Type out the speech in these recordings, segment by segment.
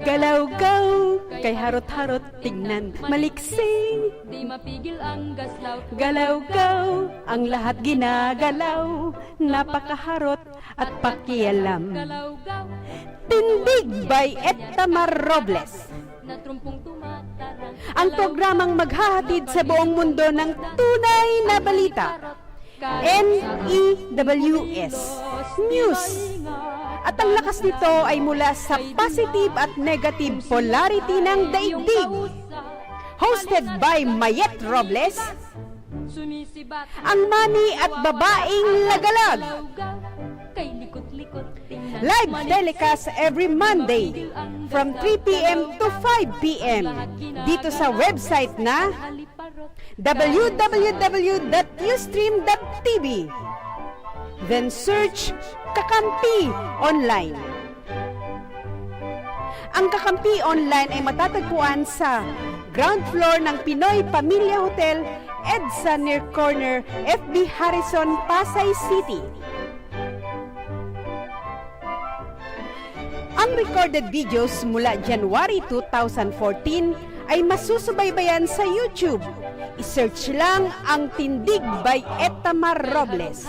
Galaw-gaw, kay harot-harot tingnan, maliksi. Di mapigil ang gaslaw Galaw-gaw, ang lahat ginagalaw, napakaharot at pakialam. Tindig by Etamar Robles. Ang programang maghahatid sa buong mundo ng tunay na balita. N-E-W-S News. At ang lakas nito ay mula sa positive at negative polarity ng daigdig. Hosted by Mayet Robles, ang mani at babaeng lagalag. Live telecast every Monday from 3 p.m. to 5 p.m. dito sa website na www.ustream.tv Then search Kakampi Online. Ang Kakampi Online ay matatagpuan sa ground floor ng Pinoy Pamilya Hotel, EDSA near corner FB Harrison, Pasay City. Ang recorded videos mula January 2014 ay masusubaybayan sa YouTube. I-search lang ang Tindig by Etamar Robles.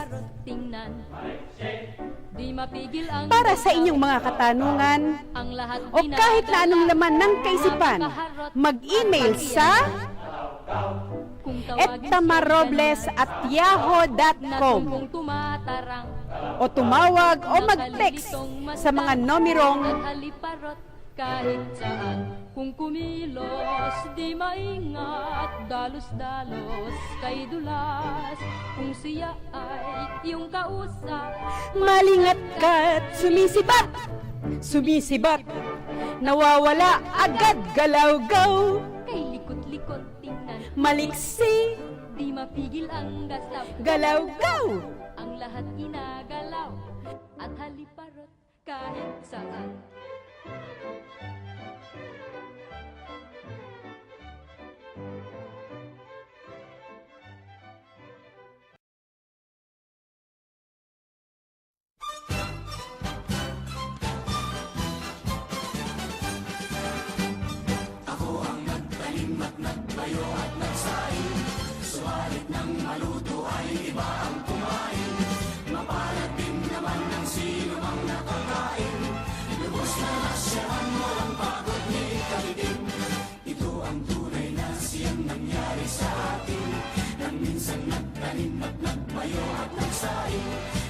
Para sa inyong mga katanungan o kahit na anong laman ng kaisipan, mag-email sa etamarobles at yahoo.com o tumawag o mag-text sa mga nomerong kahit saan. Kung kumilos, di maingat. Dalos-dalos, kay dulas. Kung siya ay iyong kausap malingat ka't sumisibat. Sumisibat, nawawala agad galaw-gaw. Kay likot-likot tingnan. Maliksi, Di mapigil ang gaslaw galaw-gaw. Ang lahat ginagalaw At haliparot kahit saan Thank you. sair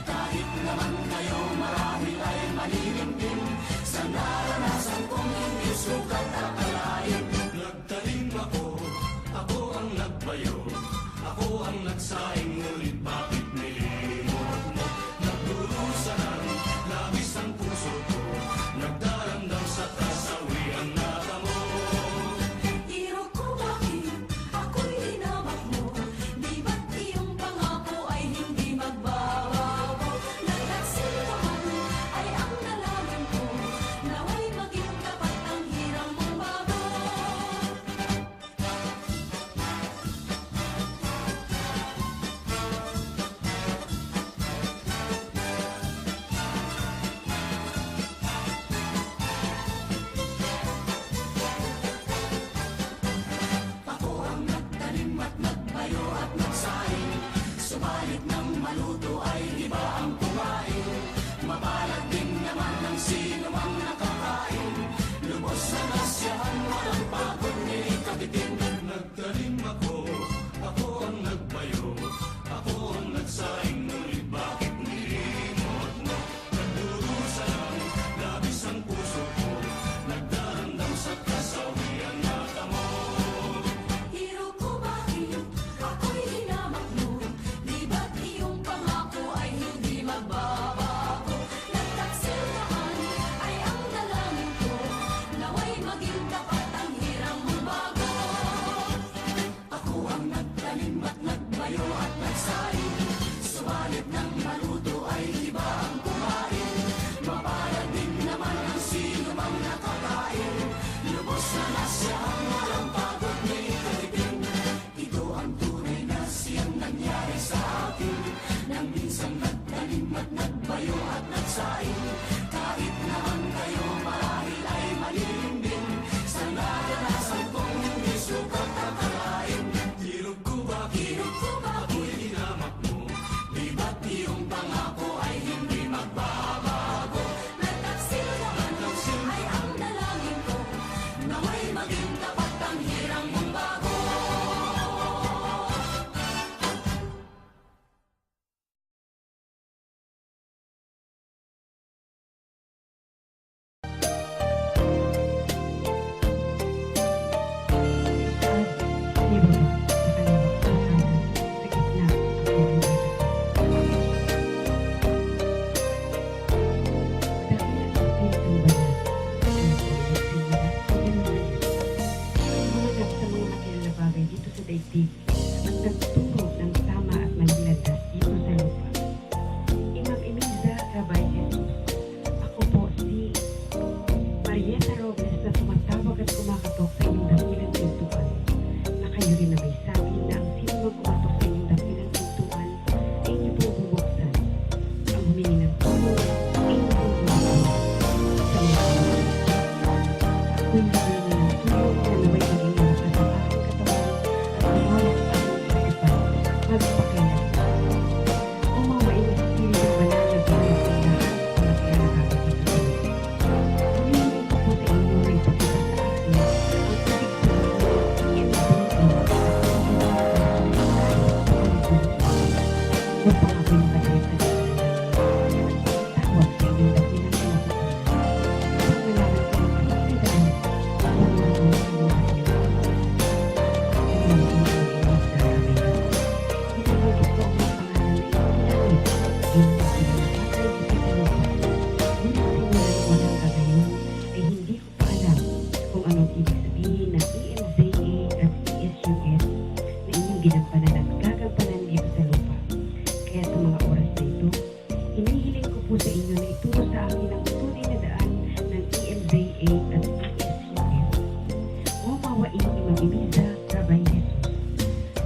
na kayo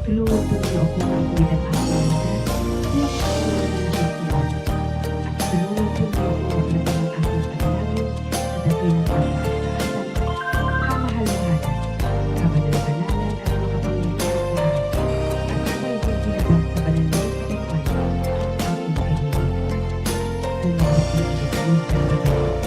Tulungan po niyo ako na ako'y Thank you.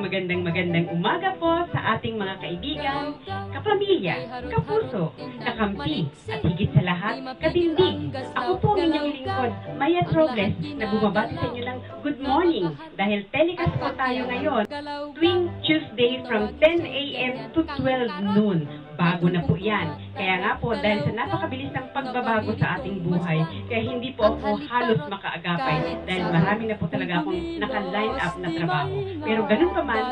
Magandang, magandang, magandang, umaga po sa ating mga kaibigan, kapamilya, kapuso, kakampi, at higit sa lahat, katindig. Ako po ang inyong lingkod, Maya Robles, na bumabati sa inyo ng good morning dahil telecast po tayo ngayon tuwing Tuesday from 10 a.m. to 12 noon. Bago na po yan. Kaya nga po, dahil sa napakabilis ng pagbabago sa ating buhay, kaya hindi po ako halos makaagapay dahil marami na po talaga akong naka-line up na trabaho. Pero ganun pa man,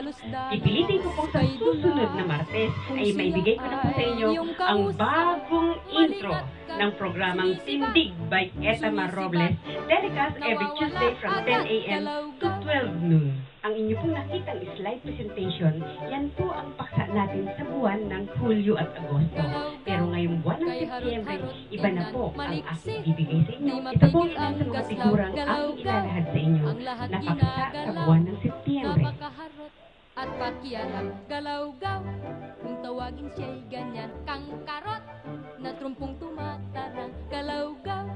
Ipilitin ko po sa susunod na Martes ay maibigay ko na po sa inyo ang bagong intro ng programang Tindig by Etama Robles, telecast every Tuesday from 10 a.m. to 12 noon. Ang inyo pong nakitang slide presentation, yan po ang paksa natin sa buwan ng Hulyo at Agosto. Pero ngayong buwan ng Setyembre, iba na po ang aking ibibigay sa inyo. Ito po ang sa mga figurang aking ilalahad sa inyo. Na paksa sa buwan ng Setyembre. At pakialam. Galaw-gaw Kung tawagin siya'y ganyan Kang karot na trumpong tumatarang. Galaw-gaw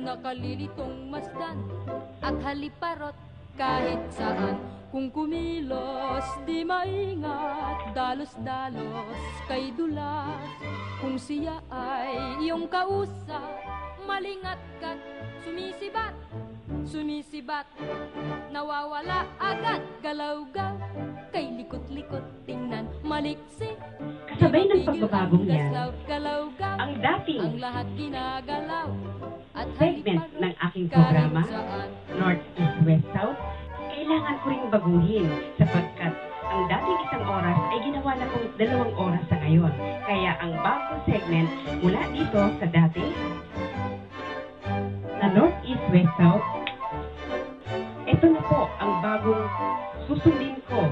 nakalilitong masdan At haliparot kahit saan. Kung kumilos di maingat. Dalos-dalos kay dulas. Kung siya ay iyong kausap Malingat kat sumisibat Sumisibat. Nawawala agad Galaw-gaw. Kay likot-likot tingnan Maliksi. Kasabay ng pagbabagong yan, ang dating Ang lahat ginagalaw. At segment ng aking programa, kailangan ko ring baguhin sapagkat ang dating isang oras ay ginawa na kong dalawang oras sa ngayon. Kaya ang bagong segment mula dito sa dati na North, East, West, South, ito na po ang bagong susundin ko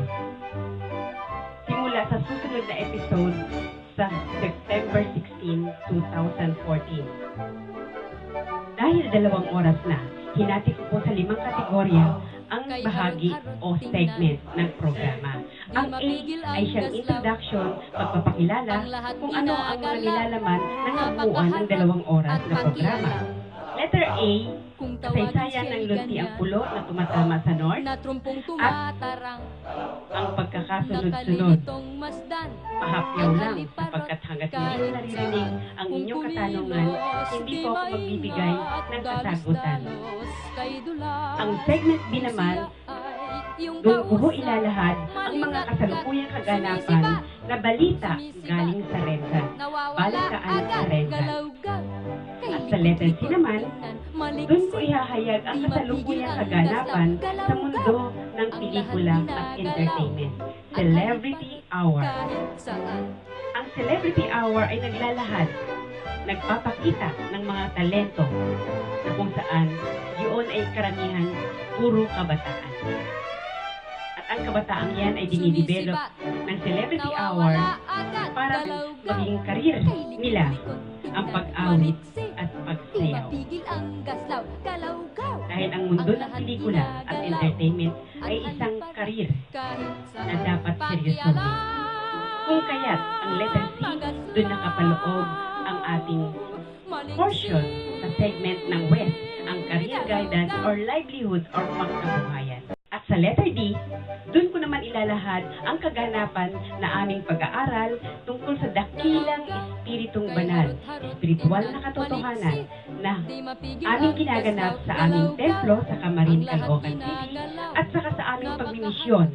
simula sa susunod na episode sa September 16, 2014. Dahil dalawang oras na, hinati ko po sa limang kategorya ang bahagi o segment ng programa. Ang A ay siyang introduction, pagpapakilala kung ano ang mga nilalaman ng kabuuan ng dalawang oras na programa. Letter A, kasaysayan ng lunti ang pulo na tumatama sa North, na trumpong tumatarang ang pagkakasunod-sunod. Pahapyaw lang sapagkat hanggat hindi naririnig ang inyong katanungan, hindi po ako magbibigay ng kasagutan. Ang segment B naman, doon ko ho ilalahad ang mga kasalukuyang kaganapan na balita galing sa Renza. Balitaan sa Renza. At sa letter C naman, doon ko ihahayag ang kasalukuyang kaganapan sa mundo ng pelikula at entertainment. Celebrity Hour. Ang Celebrity Hour ay naglalahad, nagpapakita ng mga talento na kung saan yun ay karamihan puro kabataan. Ang kabataang yan ay dinidevelop ng Celebrity Hour para maging karir nila. ang pag-awit at pagsayaw. Dahil ang mundo ng pelikula at entertainment ay isang karir na dapat seryosohin. Kung kaya't ang letter C, doon nakapaloob ang ating portion sa segment ng West, ang career guidance or livelihood or pangkabuhayan. At sa letter D, ilalahad ang kaganapan na aming pag-aaral tungkol sa dakilang espiritong banal, espiritual na katotohanan na aming ginaganap sa aming templo sa Camarin, Caloocan City at saka sa aming pagmimisyon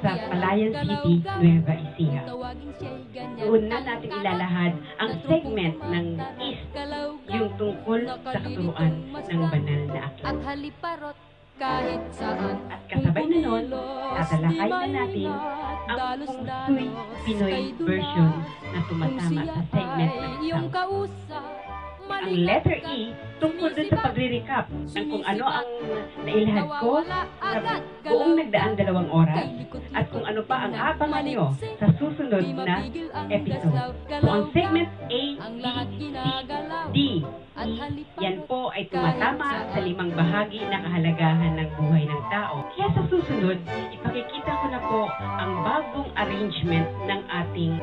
sa Palayan City, Nueva Ecija. Doon na natin ilalahad ang segment ng East, yung tungkol sa katuruan ng banal na aklat. Kahit saan At kasabay na nun, tatalakay na natin ang Shui Pinoy version na tumatama sa segment ng South. Ang letter E, tungkol dun sa pagre-recap ng kung ano ang nailahad ko sa buong nagdaan dalawang oras at kung ano pa ang abangan nyo sa susunod na episode. So, ang segment A, B, C, D, E, yan po ay tumatama sa limang bahagi na kahalagahan ng buhay ng tao. Kaya sa susunod, ipakikita ko na po ang bagong arrangement ng ating